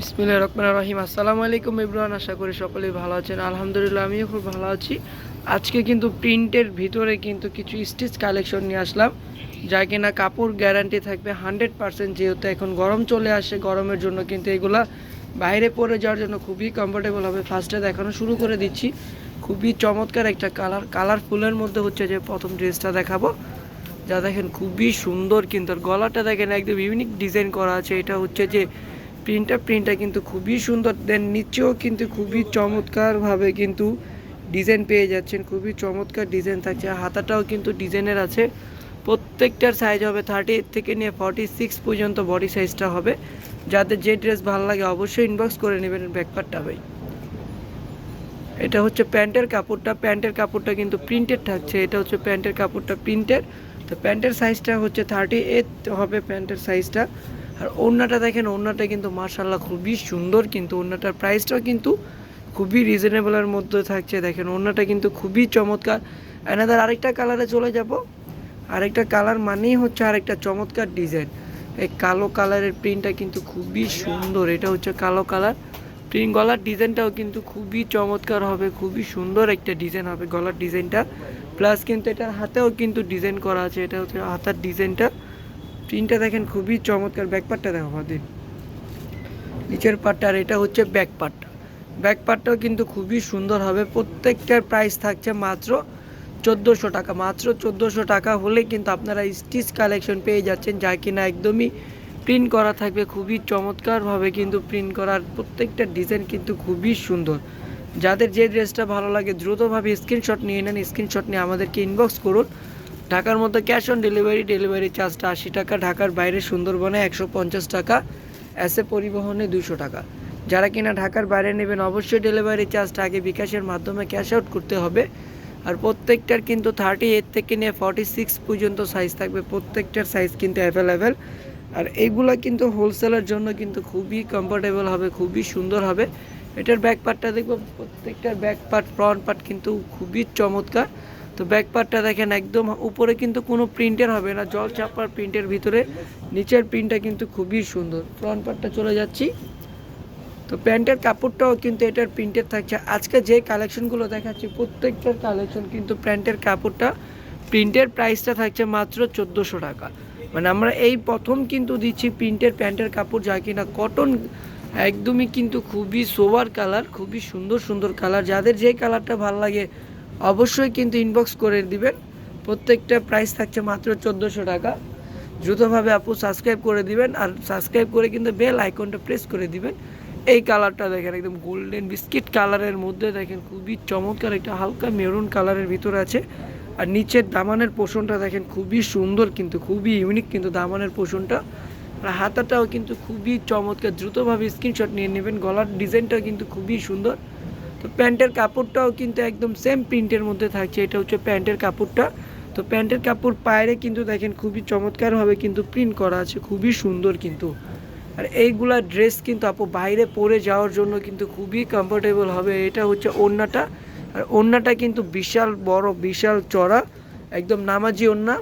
বিসমিল্লাহ রহমান রহিম। আসসালামু আলাইকুম ইব্রান আশা করি সকলেই ভালো আছেন। আলহামদুলিল্লাহ, আমিও খুব ভালো আছি। আজকে কিন্তু প্রিন্টের ভিতরে কিন্তু কিছু স্টিচ কালেকশন নিয়ে আসলাম, যা কিনা কাপড় গ্যারান্টি থাকবে হান্ড্রেড পার্সেন্ট, যেহেতু এখন গরম চলে আসে, গরমের জন্য কিন্তু এগুলা বাইরে পরে যাওয়ার জন্য খুবই কমফোর্টেবল হবে। ফার্স্টে দেখানো শুরু করে দিচ্ছি। খুবই চমৎকার একটা কালার, কালারফুলের মধ্যে হচ্ছে যে প্রথম ড্রেসটা দেখাবো। যা দেখেন খুবই সুন্দর কিন্তু গলাটা দেখেন একদম ইউনিক ডিজাইন করা আছে। এটা হচ্ছে যে প্রিন্টটা প্রিন্টটা কিন্তু খুবই সুন্দর। দেন নিচেও কিন্তু খুবই চমৎকারভাবে কিন্তু ডিজাইন পেয়ে যাচ্ছেন, খুবই চমৎকার ডিজাইন থাকছে। হাতাটাও কিন্তু ডিজাইনের আছে। প্রত্যেকটার সাইজ হবে থার্টি থেকে নিয়ে ফর্টি সিক্স পর্যন্ত বডি সাইজটা হবে। যাদের যে ড্রেস ভালো লাগে অবশ্যই ইনবক্স করে নেবেন ব্যাকপারটা ভাই। এটা হচ্ছে প্যান্টের কাপড়টা। প্যান্টের কাপড়টা কিন্তু প্রিন্টেড থাকছে। এটা হচ্ছে প্যান্টের কাপড়টা প্রিন্টেড তো প্যান্টের সাইজটা হচ্ছে থার্টি এইট হবে প্যান্টের সাইজটা আর ওড়নাটা দেখেন, ওড়নাটা কিন্তু মার্শাল্লাহ খুবই সুন্দর কিন্তু, ওড়নাটার প্রাইসটাও কিন্তু খুবই রিজনেবলের মধ্যে থাকছে। দেখেন, ওড়নাটা কিন্তু খুবই চমৎকার। এনাদের আরেকটা কালারে চলে যাব। আরেকটা কালার মানেই হচ্ছে আরেকটা চমৎকার ডিজাইন এই কালো কালারের প্রিন্টটা কিন্তু খুবই সুন্দর। এটা হচ্ছে কালো কালার প্রিন্ট গলার ডিজাইনটাও কিন্তু খুবই চমৎকার হবে, খুবই সুন্দর একটা ডিজাইন হবে গলার ডিজাইনটা প্লাস কিন্তু এটার হাতেও কিন্তু ডিজাইন করা আছে। এটা হচ্ছে হাতার ডিজাইনটা প্রিন্টটা দেখেন, খুবই চমৎকার ব্যাকপার্টটা দেখো আমাদের। নিচের পার্টটা আর এটা হচ্ছে ব্যাক পার্টটা ব্যাক পার্টটাও কিন্তু খুবই সুন্দর হবে। প্রত্যেকটার প্রাইস থাকছে মাত্র চোদ্দোশো টাকা। মাত্র চোদ্দোশো টাকা হলে কিন্তু আপনারা স্টিচ কালেকশন পেয়ে যাচ্ছেন, যা কিনা একদমই প্রিন্ট করা থাকবে। খুবই চমৎকারভাবে কিন্তু প্রিন্ট করার প্রত্যেকটা ডিজাইন কিন্তু খুবই সুন্দর। যাদের যে ড্রেসটা ভালো লাগে, দ্রুতভাবে স্ক্রিনশট নিয়ে নেন। স্ক্রিনশট নিয়ে আমাদেরকে ইনবক্স করুন। ঢাকার মধ্যে ক্যাশ অন ডেলিভারি ডেলিভারি চার্জটা আশি টাকা, ঢাকার বাইরে সুন্দরবনে একশো পঞ্চাশ টাকা এসে পরিবহনে দুশো টাকা। যারা কিনা ঢাকার বাইরে নেবেন, অবশ্যই ডেলিভারি চার্জটা আগে বিকাশের মাধ্যমে ক্যাশ আউট করতে হবে। আর প্রত্যেকটার কিন্তু থার্টি এইট থেকে নিয়ে ফর্টি সিক্স পর্যন্ত সাইজ থাকবে, প্রত্যেকটার সাইজ কিন্তু অ্যাভেলেবেল আর এইগুলো কিন্তু হোলসেলের জন্য কিন্তু খুবই কমফোর্টেবল হবে, খুবই সুন্দর হবে। এটার ব্যাক পার্টটা দেখব, প্রত্যেকটার ব্যাক পার্ট ফ্রন্ট পার্ট কিন্তু খুবই চমৎকার। তো ব্যাক পার্টটা দেখেন, একদম উপরে কিন্তু কোনো প্রিন্টের হবে না। জল চাপার প্রিন্টের ভিতরে, নিচের প্রিন্টটা কিন্তু খুবই সুন্দর। ফ্রন্ট পার্টটা চলে যাচ্ছি। তো প্যান্টের কাপড়টাও কিন্তু এটার প্রিন্টের থাকছে। আজকে যে কালেকশনগুলো দেখাচ্ছি, প্রত্যেকটার কালেকশন কিন্তু প্যান্টের কাপড়টা প্রিন্টের প্রাইসটা থাকছে মাত্র চোদ্দোশো টাকা। মানে আমরা এই প্রথম কিন্তু দিচ্ছি প্রিন্টের প্যান্টের কাপড়, যা কিনা কটন একদমই কিন্তু খুবই সোবার কালার খুবই সুন্দর সুন্দর কালার যাদের যে কালারটা ভালো লাগে অবশ্যই কিন্তু ইনবক্স করে দিবেন। প্রত্যেকটা প্রাইস থাকছে মাত্র চোদ্দোশো টাকা। দ্রুতভাবে আপু সাবস্ক্রাইব করে দিবেন আর সাবস্ক্রাইব করে কিন্তু বেল আইকনটা প্রেস করে দিবেন। এই কালারটা দেখেন, একদম গোল্ডেন বিস্কিট কালারের মধ্যে দেখেন খুবই চমৎকার একটা হালকা মেরুন কালারের ভিতরে আছে। আর নিচের দামানের পোষণটা দেখেন খুবই সুন্দর কিন্তু, খুবই ইউনিক কিন্তু দামানের পোষণটা আর হাতাটাও কিন্তু খুবই চমৎকার, দ্রুতভাবে স্ক্রিনশট নিয়ে নেবেন। গলার ডিজাইনটাও কিন্তু খুবই সুন্দর। তো প্যান্টের কাপড়টাও কিন্তু একদম সেম প্রিন্টের মধ্যে থাকছে। এটা হচ্ছে প্যান্টের কাপড়টা। তো প্যান্টের কাপড় পায়রে কিন্তু দেখেন খুবই চমৎকারভাবে কিন্তু প্রিন্ট করা আছে। খুবই সুন্দর কিন্তু। আর এইগুলা ড্রেস কিন্তু আপু বাইরে পরে যাওয়ার জন্য কিন্তু খুবই কমফোর্টেবল হবে। এটা হচ্ছে ওড়নাটা। আর ওড়নাটা কিন্তু বিশাল বড়, বিশাল চড়া। একদম নামাজি ওড়না।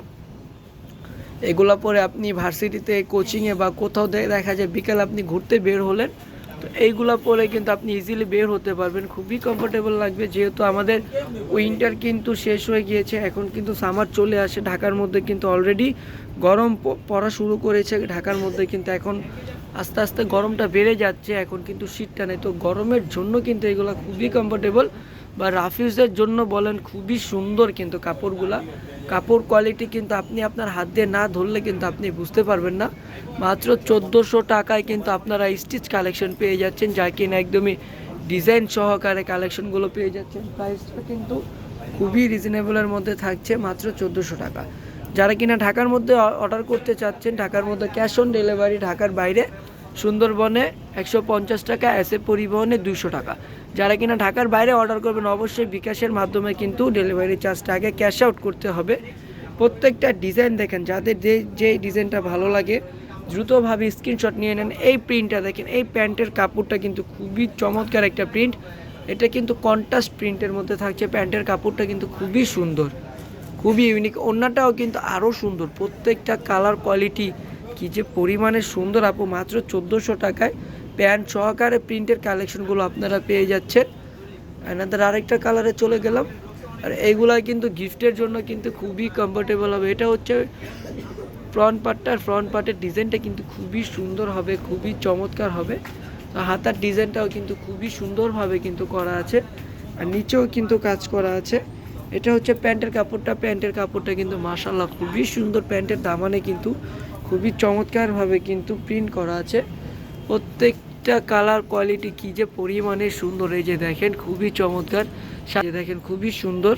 এগুলা পরে আপনি ভার্সিটিতে, কোচিংয়ে বা কোথাও দেখা যায় বিকাল আপনি ঘুরতে বের হলেন। তো এইগুলা পরে কিন্তু আপনি ইজিলি বের হতে পারবেন। খুবই কমফোর্টেবল লাগবে, যেহেতু আমাদের উইন্টার কিন্তু শেষ হয়ে গিয়েছে, এখন কিন্তু সামার চলে আসে। ঢাকার মধ্যে কিন্তু অলরেডি গরম পড়া শুরু করেছে। ঢাকার মধ্যে কিন্তু এখন আস্তে আস্তে গরমটা বেড়ে যাচ্ছে, এখন কিন্তু শীতটা নেই। তো গরমের জন্য কিন্তু এগুলো খুবই কমফোর্টেবল বা রাফিউজের জন্য বলেন খুবই সুন্দর কিন্তু কাপড়গুলা। কাপড় কোয়ালিটি কিন্তু আপনি আপনার হাত দিয়ে না ধরলে কিন্তু আপনি বুঝতে পারবেন না। মাত্র চোদ্দোশো টাকায় কিন্তু আপনারা স্টিচ কালেকশন পেয়ে যাচ্ছেন, যা কিনা একদমই ডিজাইন সহকারে কালেকশনগুলো পেয়ে যাচ্ছেন। প্রাইসটা কিন্তু খুবই রিজনেবলের মধ্যে থাকছে, মাত্র চোদ্দোশো টাকা। যারা কিনা ঢাকার মধ্যে অর্ডার করতে চাচ্ছেন, ঢাকার মধ্যে ক্যাশ অন ডেলিভারি ঢাকার বাইরে, সুন্দরবনে একশো পঞ্চাশ টাকা এসে পরিবহনে দুশো টাকা। যারা কিনা ঢাকার বাইরে অর্ডার করবেন, অবশ্যই বিকাশের মাধ্যমে কিন্তু ডেলিভারি চার্জটা আগে ক্যাশ আউট করতে হবে। প্রত্যেকটা ডিজাইন দেখেন, যাদের যে যে ডিজাইনটা ভালো লাগে, দ্রুতভাবে স্ক্রিনশট নিয়ে নেন। এই প্রিন্টটা দেখেন, এই প্যান্টের কাপড়টা কিন্তু খুবই চমৎকার একটা প্রিন্ট এটা কিন্তু কন্ট্রাস্ট প্রিন্টের মধ্যে থাকছে, প্যান্টের কাপড়টা কিন্তু খুবই সুন্দর, খুবই ইউনিক অন্যটাও কিন্তু আরও সুন্দর, প্রত্যেকটা কালার কোয়ালিটি কি যে পরিমাণে সুন্দর আপু, মাত্র চোদ্দোশো টাকায় প্যান্ট সহকারে প্রিন্টের কালেকশনগুলো আপনারা পেয়ে যাচ্ছেন। এনাদের আরেকটা কালারে চলে গেলাম। আর এইগুলা কিন্তু গিফটের জন্য কিন্তু খুবই কমফোর্টেবল হবে। এটা হচ্ছে ফ্রন্ট পার্টটার ফ্রন্ট পার্টের ডিজাইনটা কিন্তু খুবই সুন্দর হবে, খুবই চমৎকার হবে। হাতার ডিজাইনটাও কিন্তু খুবই সুন্দরভাবে কিন্তু করা আছে। আর নিচেও কিন্তু কাজ করা আছে। এটা হচ্ছে প্যান্টের কাপড়টা। প্যান্টের কাপড়টা কিন্তু মাশাল্লাহ খুবই সুন্দর। প্যান্টের দামানে কিন্তু খুবই চমৎকারভাবে কিন্তু প্রিন্ট করা আছে। প্রত্যেকটা কালার কোয়ালিটি কী যে পরিমাণে সুন্দর, এই যে দেখেন খুবই চমৎকার। সাথে দেখেন খুবই সুন্দর।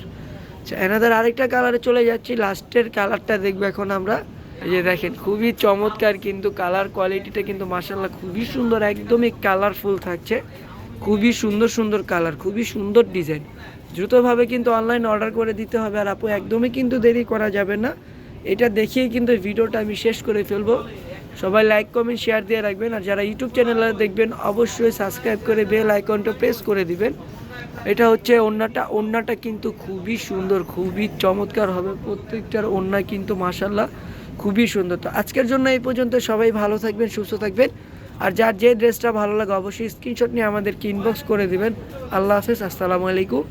এনাদের আরেকটা কালারে চলে যাচ্ছি লাস্টের কালারটা দেখব এখন আমরা। এই যে দেখেন খুবই চমৎকার কিন্তু কালার কোয়ালিটিটা কিন্তু মাসাল্লাহ খুবই সুন্দর, একদমই কালারফুল থাকছে। খুবই সুন্দর সুন্দর কালার খুবই সুন্দর ডিজাইন দ্রুতভাবে কিন্তু অনলাইন অর্ডার করে দিতে হবে আর আপু, একদমই কিন্তু দেরি করা যাবে না। এটা দেখিয়েই কিন্তু ভিডিওটা আমি শেষ করে ফেলব। সবাই লাইক কমেন্ট শেয়ার দিয়ে রাখবেন। আর যারা ইউটিউব চ্যানেলে দেখবেন, অবশ্যই সাবস্ক্রাইব করে বেল আইকনটা প্রেস করে দিবেন। এটা হচ্ছে ওন্নাটা ওন্নাটা কিন্তু খুবই সুন্দর, খুবই চমৎকার হবে। প্রত্যেকটার ওন্না কিন্তু মাসাল্লাহ খুবই সুন্দর। তো আজকের জন্য এই পর্যন্ত সবাই ভালো থাকবেন, সুস্থ থাকবেন। আর যার যে ড্রেসটা ভালো লাগে, অবশ্যই স্ক্রিনশট নিয়ে আমাদেরকে ইনবক্স করে দিবেন। আল্লাহ হাফেজ, আসসালামু আলাইকুম।